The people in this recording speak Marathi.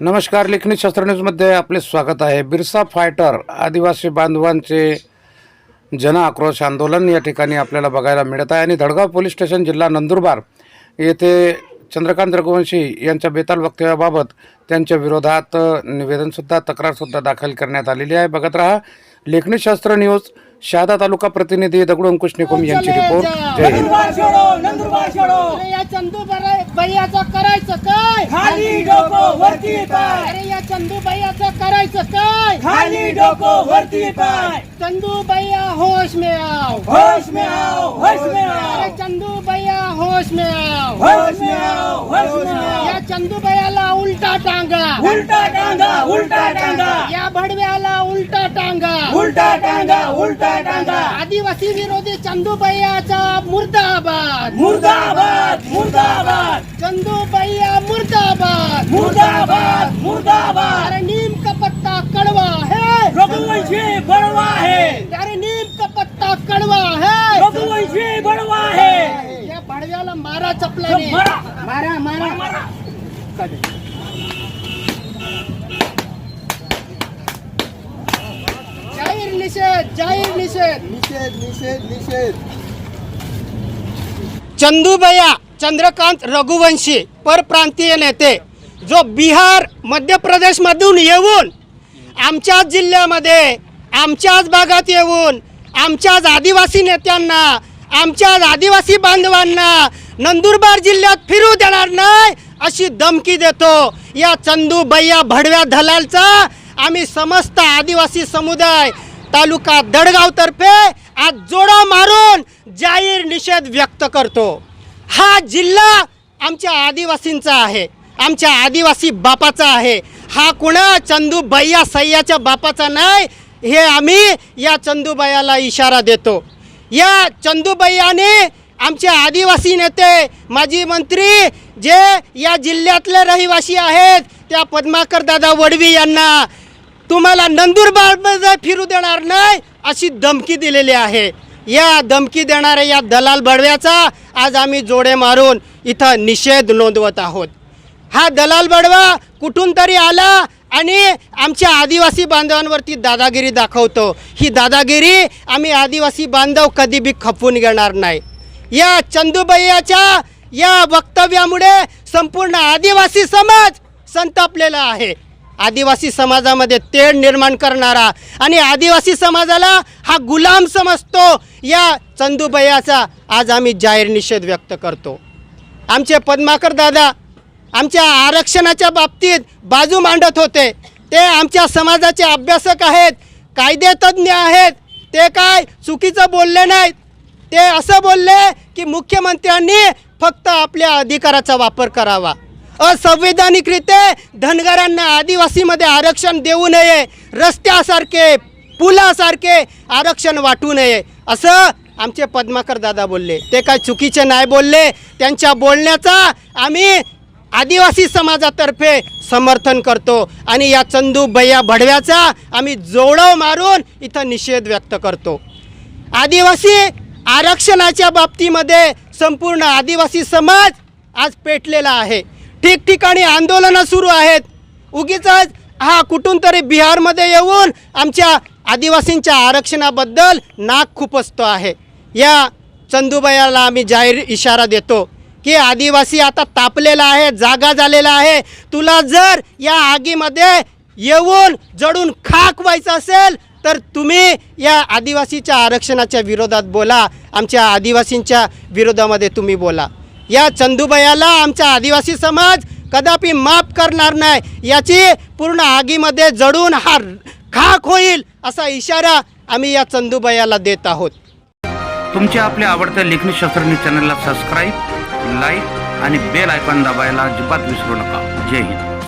नमस्कार लेखनी शास्त्र न्यूजमध्ये आपले स्वागत आहे. बिरसा फायटर आदिवासी बांधवांचे जन आक्रोश आंदोलन या ठिकाणी आपल्याला बघायला मिळत आहे. आणि धडगाव पोलीस स्टेशन जिल्हा नंदुरबार येथे चंद्रकांत रघुवंशी यांच्या बेताल वक्तव्याबाबत त्यांच्या विरोधात निवेदनसुद्धा तक्रारसुद्धा दाखल करण्यात आलेली आहे. बघत रहा लेखनी शास्त्र न्यूज शहादा तालुका प्रतिनिधी दगडू अंकुश निकुम यांची रिपोर्ट. जय हिंद. या चंदू भैयाचं करायचं काय? खाली डोकं वरती पाय. अरे या चंदू भैयाचं करायचं काय? खाली डोकं वरती पाय. चंदू भैया होश में आओ होश में आओ होश में अरे आओ चंदू भैया होश में आओ होश में आओ होश में या आओ चंदू भैयाला उलटा टांगा. उलटा टांगा उलटा टांगा. या भडव्याला उलटा टांगा. उलटा टांगा उलटा टांगा. आदिवासी विरोधी चंदू भैयाचा मुर्दाबाद. मुर्दाबाद मुर्दाबाद. चंदू भैया मुर्दाबाद. मुर्दाबाद मुर्दाबाद. अरे नीम का पत्ता कड़वा है. रघुवंशी बड़वा है. अरे नीम का पत्ता कड़वा है. रघुवंशी बड़वा है. या भडव्याला मारा चपलाने मारा. मारा मारा. मारा. निषेध जाहीर निषेध. निषेध निषेध निषेध. चंदूबया चंद्रकांत रघुवंशी परप्रांतीय नेते जो बिहार मध्य प्रदेश मधून येऊन आमच्याच जिल्ह्यामध्ये आमच्याच भागात येऊन आमच्याच आदिवासी नेत्यांना आमच्याच आदिवासी बांधवांना नंदुरबार जिल्ह्यात फिरू देणार नाही अशी धमकी देतो. या चंदूबैया भडव्या धलालचा आम्ही समस्त आदिवासी समुदाय तालुका दडगावतर्फे आज जोडा मारून जाहीर निषेध व्यक्त करतो. हा जिल्हा आमच्या आदिवासींचा आहे. आमच्या आदिवासी बापाचा आहे. हा कुणा? चंदू भैया सय्याच्या बापाचा नाही. हे आम्ही या चंदूबायाला इशारा देतो. या चंदूबैयाने आमचे आदिवासी नेते माजी मंत्री जे या जिल्ह्यातले रहिवासी आहेत त्या पद्माकर दादा वडवी यांना तुम्हाला नंदुरबारमध्ये फिरू देणार नाही अशी धमकी दिलेली आहे. या धमकी देणाऱ्या या दलाल बडव्याचा आज आम्ही जोडे मारून इथं निषेध नोंदवत आहोत. हा दलाल बडवा कुठून तरी आला आणि आमच्या आदिवासी बांधवांवरती दादागिरी दाखवतो. ही दादागिरी आम्ही आदिवासी बांधव कधी बी खपवून घेणार नाही. या चंदूबैयाच्या या वक्तव्यामुळे संपूर्ण आदिवासी समाज संतापलेला आहे. आदिवासी समाजामध्ये तेढ निर्माण करणारा आणि आदिवासी समाजाला हा गुलाम समजतो या चंदूबैयाचा आज आम्ही जाहीर निषेध व्यक्त करतो. आमचे पद्माकर दादा आमच्या आरक्षणाच्या बाबतीत बाजू मांडत होते. ते आमच्या समाजाचे अभ्यासक आहेत कायदेतज्ञ आहेत. ते काय चुकीचं बोलले नाहीत. ते असं बोलले की मुख्यमंत्र्यांनी फक्त आपल्या अधिकाराचा वापर करावा. असंवैधानिकरित्या धनगरांना आदिवासीमध्ये आरक्षण देऊ नये रस्त्यासारखे पुलासारखे आरक्षण वाटू नये असं आमचे पद्माकर दादा बोलले. ते काय चुकीचे नाही बोलले त्यांच्या बोलण्याचा आम्ही आदिवासी समाजातर्फे समर्थन करतो आणि या चंदू भैया भडव्याचा आम्ही जोडव मारून इथं निषेध व्यक्त करतो. आदिवासी आरक्षणाच्या बाबतीमध्ये संपूर्ण आदिवासी समाज आज पेटलेला आहे. ठिकठिकाणी आंदोलनं सुरू आहेत. उगीच हा कुठून तरी बिहारमध्ये येऊन आमच्या आदिवासींच्या आरक्षणाबद्दल नाक खुपसतो आहे. या चंदूबायाला आम्ही जाहीर इशारा देतो की आदिवासी आता तापलेला आहे जागा झालेला आहे. तुला जर या आगीमध्ये येऊन जडून खाक व्हायचं असेल तर तुम्ही या आदिवासीच्या आरक्षणाच्या विरोधात बोला. आमच्या आदिवासींच्या विरोधामध्ये तुम्ही बोला. या चंदूबयाला आमचा आदिवासी समाज कदापि माफ करणार नाही. याची पूर्ण आगीमध्ये जडून हा खाक होईल असा इशारा आम्ही या चंदूबयाला देत आहोत. तुमच्या आपल्या आवडत्या लेखनी शास्त्र न्यूज चॅनलला सबस्क्राईब लाईक आणि बेल आयकॉन दाबायला अजिबात विसरू नका. जय हिंद.